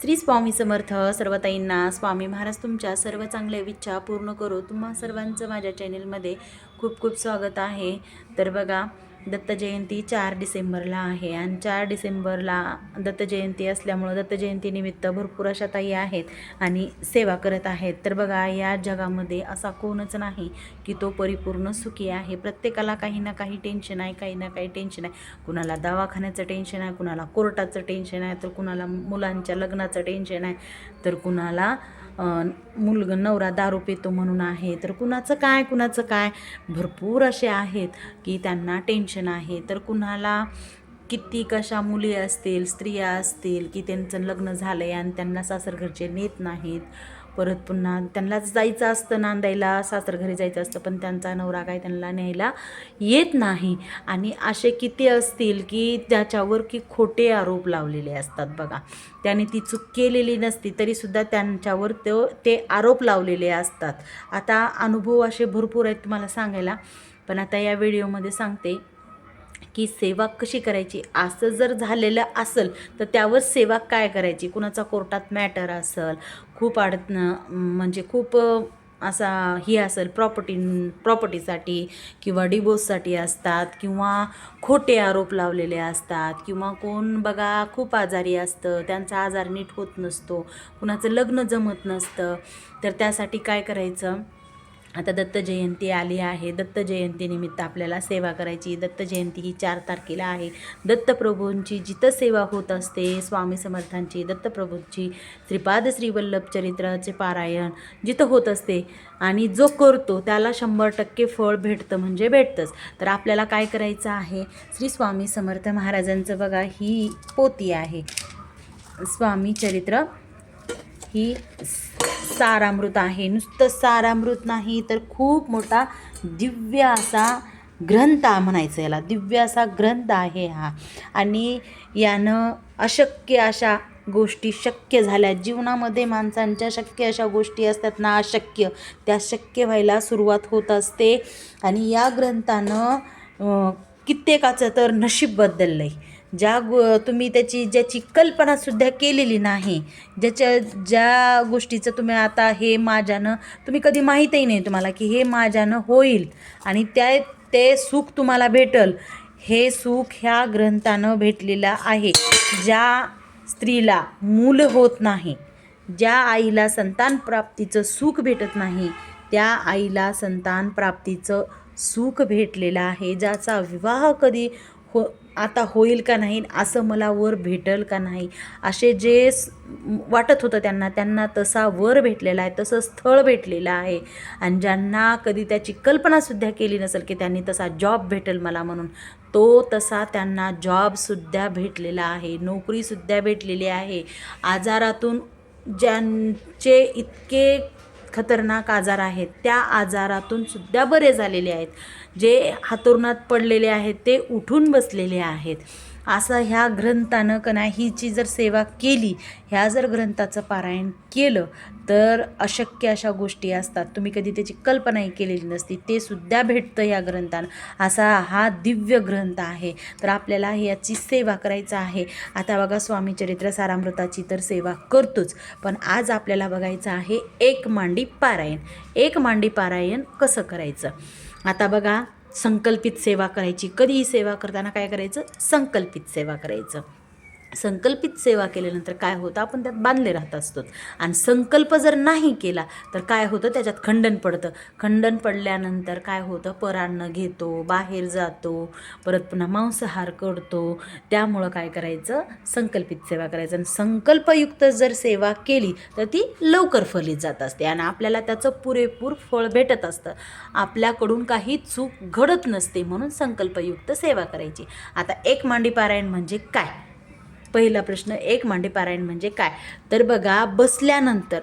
श्री स्वामी समर्थ सर्वताईंना स्वामी महाराज तुमच्या सर्व चांगल्या इच्छा पूर्ण करू. तुम्हा सर्वांचं माझ्या चॅनेलमध्ये खूप खूप स्वागत आहे. तर बघा दत्त जयंती चार डिसेंबरला आहे आणि चार डिसेंबरला दत्त जयंती असल्यामुळं दत्त जयंतीनिमित्त भरपूर अशा ताई आहेत आणि सेवा करत आहेत. तर बघा या जगामध्ये असा कोणच नाही की तो परिपूर्ण सुखी आहे. प्रत्येकाला काही ना काही टेन्शन आहे काही ना काही टेन्शन आहे. कुणाला दवाखान्याचं टेन्शन आहे कुणाला कोर्टाचं टेन्शन आहे तर कुणाला मुलांच्या लग्नाचं टेन्शन आहे तर कुणाला मुलग नवरा दारू पितो म्हणून आहे तर कुणाचं काय कुणाचं काय? भरपूर असे आहेत की त्यांना टेन्शन आहे. तर कुणाला किती कशा मुली असतील स्त्रिया असतील की त्यांचं लग्न झालं आहे आणि त्यांना सासरघरचे नेत नाहीत परत पुन्हा त्यांना जायचं असतं नांदायला सासरघरी जायचं असतं पण त्यांचा नवरा काय त्यांना न्यायला येत नाही. आणि असे किती असतील की त्याच्यावर की खोटे आरोप लावलेले असतात बघा. त्याने ती चूक केलेली नसती तरीसुद्धा त्यांच्यावर तो ते आरोप लावलेले असतात. आता अनुभव असे भरपूर आहेत तुम्हाला सांगायला पण आता या व्हिडिओमध्ये सांगते की सेवा कशी करायची? असं जर झालेलं असेल तर त्यावर सेवा काय करायची? कुणाचा कोर्टात मॅटर असेल खूप आड म्हणजे खूप असा ही असेल प्रॉपर्टी प्रॉपर्टीसाठी किंवा डिवोर्ससाठी असतात किंवा खोटे आरोप लावलेले असतात किंवा कोण बघा खूप आजारी असतं त्यांचा आजार नीट होत नसतो कुणाचं लग्न जमत नसतं तर त्यासाठी काय करायचं? आता दत्त जयंती आली आहे. दत्त जयंतीनिमित्त आपल्याला सेवा करायची. दत्त जयंती ही चार तारखेला आहे. दत्तप्रभूंची जिथं सेवा होत असते स्वामी समर्थांची दत्तप्रभूंची श्रीपाद श्रीवल्लभ चरित्राचे पारायण जिथं होत असते आणि जो करतो त्याला शंभर टक्के फळ भेटतं म्हणजे भेटतंच. तर आपल्याला काय करायचं आहे? श्री स्वामी समर्थ महाराजांचं बघा ही पोती आहे. स्वामी चरित्र ही सारामृत आहे. नुसतं सारामृत नाही तर खूप मोठा दिव्य असा ग्रंथ म्हणायचं याला. दिव्य असा ग्रंथ आहे हा. आणि यानं अशक्य अशा गोष्टी शक्य झाल्या. जीवनामध्ये माणसांच्या शक्य अशा गोष्टी असतात ना अशक्य. त्या शक्य व्हायला सुरुवात होत असते. आणि या ग्रंथानं कित्येकाचं तर नशीब बदललं आहे ज्या गो तुम्ही त्याची ज्याची कल्पनासुद्धा केलेली नाही ज्याच्या ज्या गोष्टीचं तुम्ही आता हे माझ्यानं तुम्ही कधी माहीतही नाही तुम्हाला की हे माझ्यानं होईल. आणि त्या ते सुख तुम्हाला भेटल. हे सुख ह्या ग्रंथानं भेटलेलं आहे. ज्या स्त्रीला मूल होत नाही ज्या आईला संतान प्राप्तीचं सुख भेटत नाही त्या आईला संतान प्राप्तीचं सुख भेटलेलं आहे ज्याचा विवाह कधी हो आता होईल का नाही असं मला वर भेटल का नाही असे जे वाटत होतं त्यांना त्यांना तसा वर भेटलेला आहे तसं स्थळ भेटलेलं आहे. आणि ज्यांना कधी त्याची कल्पनासुद्धा केली नसेल की त्यांनी तसा जॉब भेटेल मला म्हणून तो तसा त्यांना जॉबसुद्धा भेटलेला आहे नोकरीसुद्धा भेटलेली आहे. आजारातून ज्यांचे इतके खतरनाक आजार आहेत. त्या आजारातून सुद्धा बरे झालेले आहेत. जे हातोरणात पडलेले आहेत ते उठून बसलेले आहेत. असं ह्या ग्रंथानं का नाही हिची जर सेवा केली ह्या जर ग्रंथाचं पारायण केलं तर अशक्य अशा गोष्टी असतात. तुम्ही कधी त्याची कल्पनाही केलेली नसती. ते सुद्धा भेटतं ह्या ग्रंथानं. असा हा दिव्य ग्रंथ आहे. तर आपल्याला याची सेवा करायचं आहे. आता बघा स्वामी चरित्र सारामृताची तर सेवा करतोच. पण आज आपल्याला बघायचं आहे एक मांडी पारायण. एक मांडी पारायण कसं करायचं? आता बघा संकल्पित सेवा करायची. कधीही सेवा करताना काय करायचं? संकल्पित सेवा करायचं. संकल्पित सेवा केल्यानंतर काय होतं? आपण त्यात बांधले राहत असतो. आणि संकल्प जर नाही केला तर काय होतं? त्याच्यात खंडन पडतं. खंडन पडल्यानंतर काय होतं? परान्न घेतो बाहेर जातो परत पुन्हा मांसाहार करतो. त्यामुळं काय करायचं? संकल्पित सेवा करायचं. आणि संकल्पयुक्त जर सेवा केली तर ती लवकर फलित जात असते. आणि आपल्याला त्याचं पुरेपूर फळ भेटत असतं. आपल्याकडून काही चूक घडत नसते म्हणून संकल्पयुक्त सेवा करायची. आता एक मांडी पारायण म्हणजे काय? पहिला प्रश्न एक मांडी पारायण म्हणजे काय? तर बघा बसल्यानंतर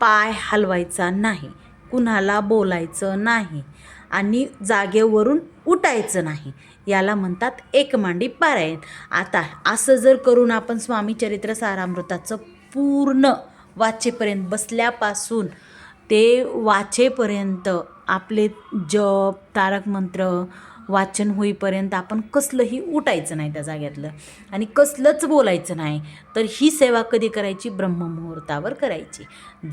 पाय हलवायचा नाही कुणाला बोलायचं नाही आणि जागेवरून उठायचं नाही याला म्हणतात एक मांडी पारायण. आता असं जर करून आपण स्वामी चरित्र सारामृताचं पूर्ण वाचेपर्यंत बसल्यापासून ते वाचेपर्यंत आपले जप तारक मंत्र वाचन होईपर्यंत आपण कसलंही उठायचं नाही त्या जाग्यातलं. आणि कसलंच बोलायचं नाही तर ही सेवा कधी करायची? ब्रह्ममुहूर्तावर करायची.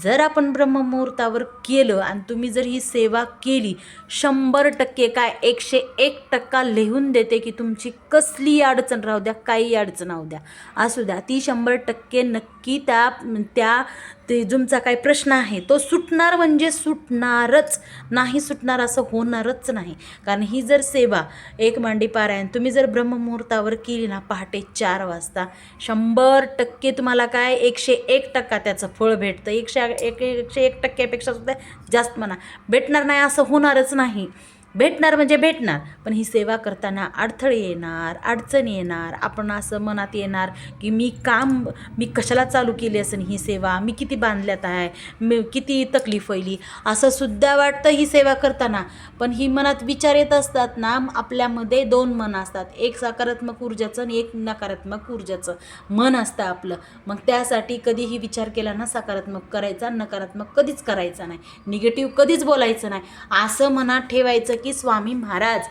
जर आपण ब्रह्ममुहूर्तावर केलं आणि तुम्ही जर ही सेवा केली शंभर टक्के काय एकशे एक टक्का लिहून देते की तुमची कसली अडचण राहू द्या काही अडचण राहू द्या. असू द्या ती शंभर टक्के नक्की की त्या त्या ते तुमचा काही प्रश्न आहे तो सुटणार म्हणजे सुटणारच नाही सुटणार असं होणारच नाही. कारण ही जर सेवा एक मांडी पारायण तुम्ही जर ब्रह्ममुहूर्तावर केली ना पहाटे चार वाजता शंभर टक्के तुम्हाला काय एकशे एक टक्का त्याचं फळ भेटतं. एकशे एक एकशे एक टक्क्यापेक्षा सुद्धा जास्त म्हणा. भेटणार नाही असं होणारच नाही. भेटणार म्हणजे भेटणार पण ही सेवा करताना अडथळे येणार अडचण येणार आपण असं मनात येणार की मी काम मी कशाला चालू केली असेल ही सेवा मी किती बांधल्यात आहे मी किती तकलीफ होईली असं सुद्धा वाटतं ही सेवा करताना. पण ही मनात विचार येत असतात ना आपल्यामध्ये दोन मन असतात. एक सकारात्मक ऊर्जाचं आणि एक नकारात्मक ऊर्जाचं मन असतं आपलं. मग त्यासाठी कधीही विचार केला ना सकारात्मक करायचा नकारात्मक कधीच करायचा नाही. निगेटिव्ह कधीच बोलायचं नाही. असं मनात ठेवायचं की स्वामी महाराज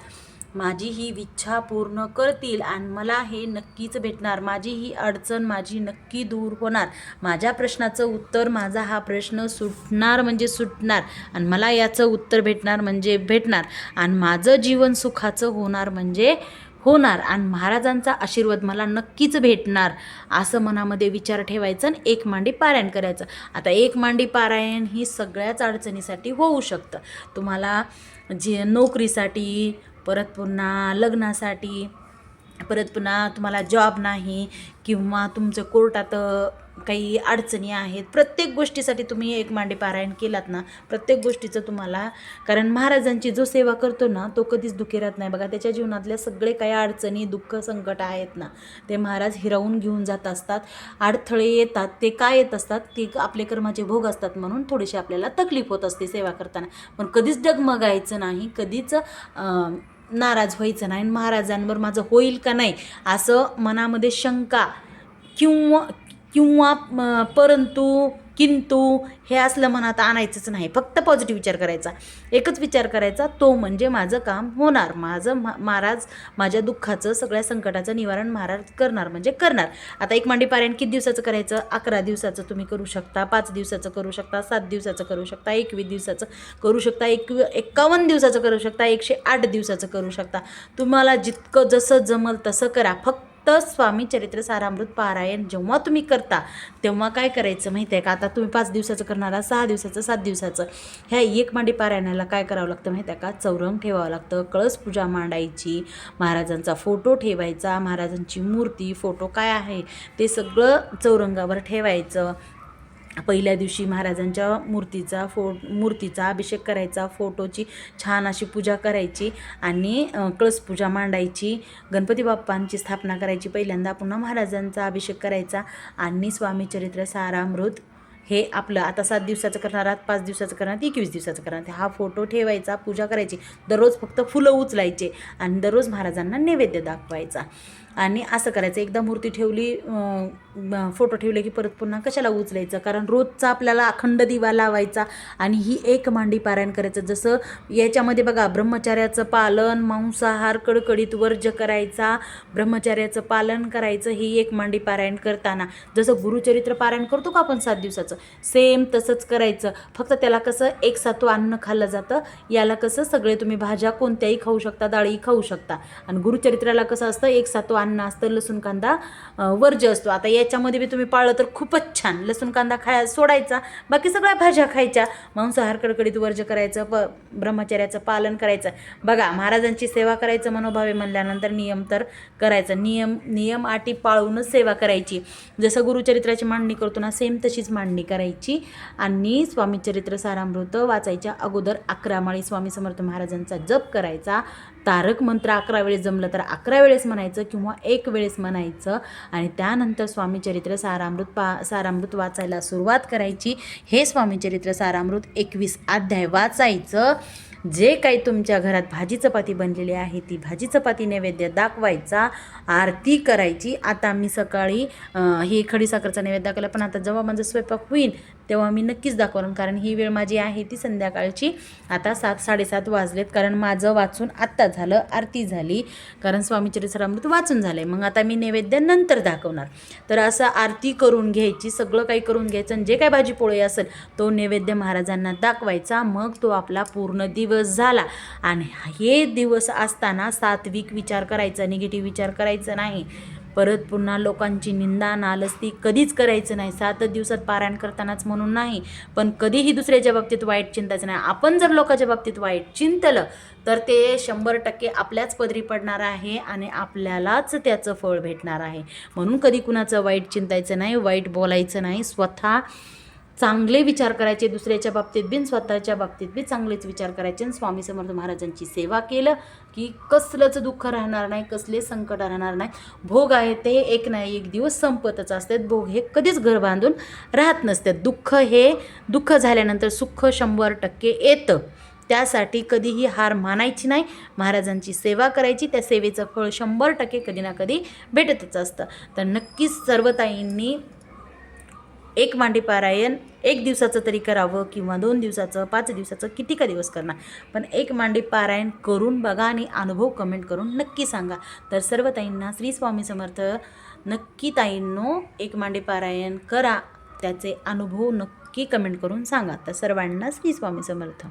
माझी ही इच्छा पूर्ण करतील आणि मला हे नक्कीच भेटणार. माझी ही अडचण माझी नक्की दूर होणार. माझ्या प्रश्नाचं उत्तर माझा हा प्रश्न सुटणार म्हणजे सुटणार आणि मला याचं उत्तर भेटणार म्हणजे भेटणार. आणि माझं जीवन सुखाचं होणार म्हणजे होणार आणि महाराजांचा आशीर्वाद मला नक्कीच भेटणार असं मनामध्ये विचार ठेवायचा आणि एक मांडी पारायण करायचं. आता एक मांडी पारायण ही सगळ्याच अडचणीसाठी होऊ शकतं. तुम्हाला जे नोकरीसाठी परत पुन्हा लग्नासाठी परत पुन्हा तुम्हाला जॉब नाही किंवा तुमचं कोर्टात काही अडचणी आहेत प्रत्येक गोष्टीसाठी तुम्ही एक मांडी पारायण केलात ना प्रत्येक गोष्टीचं तुम्हाला कारण महाराजांची जो सेवा करतो ना तो कधीच दुखी राहत नाही. बघा त्याच्या जीवनातल्या सगळे काही अडचणी दुःख संकट आहेत ना ते महाराज हिरावून घेऊन जात असतात. अडथळे येतात ते काय येत असतात? ते आपले कर्माचे भोग असतात म्हणून थोडीशी आपल्याला तकलीफ होत असते सेवा करताना. पण कधीच डगमगायचं नाही कधीच नाराज व्हायचं नाही आणि महाराजांवर माझं होईल का नाही असं मनामध्ये शंका किंवा किंवा परंतु किंतु हे असलं मनात आणायचंच नाही. फक्त पॉझिटिव्ह विचार करायचा. एकच विचार करायचा तो म्हणजे माझं काम होणार. माझं मा महाराज माझ्या दुःखाचं सगळ्या संकटाचं निवारण महाराज करणार म्हणजे करणार. आता एक मांडी पारायण किती दिवसाचं करायचं? अकरा दिवसाचं तुम्ही करू शकता पाच दिवसाचं करू शकता सात दिवसाचं करू शकता एकवीस दिवसाचं करू शकता एकवी एक्कावन्न दिवसाचं करू शकता एकशे आठ दिवसाचं करू शकता. तुम्हाला जितकं जसं जमल तसं करा. फक्त स्वामी चरित्र सारामृत पारायण जेव्हा तुम्ही करता तेव्हा काय करायचं माहिती आहे का? आता तुम्ही पाच दिवसाचं करणार आहात, सहा दिवसाचं सात दिवसाचं. ह्या एक मांडी पारायणाला काय करावं लागतं माहिती आहे का? चौरंग ठेवावं लागतं कळस पूजा मांडायची महाराजांचा फोटो ठेवायचा महाराजांची मूर्ती फोटो काय आहे ते सगळं चौरंगावर ठेवायचं. पहिल्या दिवशी महाराजांच्या मूर्तीचा फो मूर्तीचा अभिषेक करायचा फोटोची छान अशी पूजा करायची आणि कळसपूजा कळस पूजा मांडायची गणपती बाप्पांची स्थापना करायची पहिल्यांदा पुन्हा महाराजांचा अभिषेक करायचा आणि स्वामी चरित्र सारामृत हे आपलं आता सात दिवसाचं करणार आहात पाच दिवसाचं करणार एकवीस दिवसाचं करणार हा फोटो ठेवायचा पूजा करायची. दररोज फक्त फुलं उचलायचे आणि दररोज महाराजांना नैवेद्य दाखवायचा. आणि असं करायचं. एकदा मूर्ती ठेवली फोटो ठेवले की परत पुन्हा कशाला उचलायचं? कारण रोजचा आपल्याला अखंड दिवा लावायचा आणि ही एक मांडी पारायण करायचं. जसं याच्यामध्ये बघा ब्रह्मचार्याचं पालन मांसाहार कडकडीत वर्ज करायचा ब्रह्मचार्याचं पालन करायचं ही एक मांडी पारायण करताना. जसं गुरुचरित्र पारायण करतो का आपण सात दिवसाचं? सेम तसंच करायचं. फक्त त्याला कसं एक सातव अन्न खाल्लं जातं. याला कसं सगळे तुम्ही भाज्या कोणत्याही खाऊ शकता डाळी खाऊ शकता. आणि गुरुचरित्राला कसं असतं एक सातव अन्न असतं लसूण कांदा वर्ज असतो. आता याच्यामध्ये बी तुम्ही पाळलं तर खूपच छान. लसूण कांदा खाया सोडायचा. बाकी सगळ्या भाज्या खायच्या. मांसाहार कडकडीत वर्ज करायचं प ब्रह्मचर्याचं पालन करायचं. बघा महाराजांची सेवा करायचं मनोभावे म्हणल्यानंतर नियम तर करायचं. नियम नियम आटी पाळूनच सेवा करायची. जसं गुरुचरित्राची मांडणी करतो ना सेम तशीच मांडणी करायची. आणि स्वामी चरित्र सारामृत वाचायच्या अगोदर अकरा माळी स्वामी समर्थ महाराजांचा जप करायचा. तारक मंत्र अकरा वेळेस जमलं तर अकरा वेळेस म्हणायचं किंवा एक वेळेस म्हणायचं. आणि त्यानंतर स्वामीचरित्र सारामृत पा सारामृत वाचायला सुरुवात करायची. हे स्वामीचरित्र सारामृत एकवीस अध्याय वाचायचं. जे काही तुमच्या घरात भाजी चपाती बनलेली आहे ती भाजी चपाती नैवेद्य दाखवायचा आरती करायची. आता मी सकाळी अं, ही खडीसाखरचा नैवेद्य दाखवला पण आता जेव्हा माझा स्वयंपाक होईल तेव्हा मी नक्कीच दाखवणार कारण ही वेळ माझी आहे ती संध्याकाळची. आता सात साडेसात वाजलेत कारण माझं वाचून आत्ता झालं आरती झाली. कारण स्वामी चरित्रामृत वाचून झालं आहे मग आता मी नैवेद्य नंतर दाखवणार. तर असं आरती करून घ्यायची सगळं काही करून घ्यायचं आणि जे काही भाजी पोळी असेल तो नैवेद्य महाराजांना दाखवायचा. मग तो आपला पूर्ण दिवस झाला. आणि हे दिवस असताना सात्विक विचार करायचा निगेटिव्ह विचार करायचा नाही. परत पुन्हा लोकांची निंदा नालस्ती कधीच करायचं नाही. सात दिवसात पारायण करतानाच म्हणून नाही पण कधीही दुसऱ्याच्या बाबतीत वाईट चिंतायचं नाही. आपण जर लोकांच्या बाबतीत वाईट चिंतलं तर ते शंभर टक्के आपल्याच पदरी पडणार आहे आणि आपल्यालाच त्याचं फळ भेटणार आहे. म्हणून कधी कुणाचं वाईट चिंतायचं नाही वाईट बोलायचं नाही. स्वतः चांगले विचार करायचे दुसऱ्याच्या बाबतीत बिन स्वतःच्या बाबतीत बी चांगलेच विचार करायचे. आणि स्वामी समर्थ महाराजांची सेवा केलं की कसलंच दुःख राहणार नाही कसले संकट राहणार नाही. भोग आहे ते एक नाही एक दिवस संपतच असतात. भोग हे कधीच घर बांधून राहत नसतात. दुःख हे दुःख झाल्यानंतर सुख शंभर टक्के येतं. त्यासाठी कधीही हार मानायची नाही. महाराजांची सेवा करायची. त्या सेवेचं फळ शंभर टक्के कधी ना कधी भेटतच असतं. तर नक्कीच सर्व ताईंनी एक मांडीपारायण एक दिवसाचं तरी करावं किंवा दोन दिवसाचं पाच दिवसाचं किती का दिवस करणार? पण एक मांडीपारायण करून बघा आणि अनुभव कमेंट करून नक्की सांगा. तर सर्व ताईंना श्री स्वामी समर्थ. नक्की ताईंनो एक मांडी पारायण करा त्याचे अनुभव नक्की कमेंट करून सांगा. तर सर्वांना श्री स्वामी समर्थ.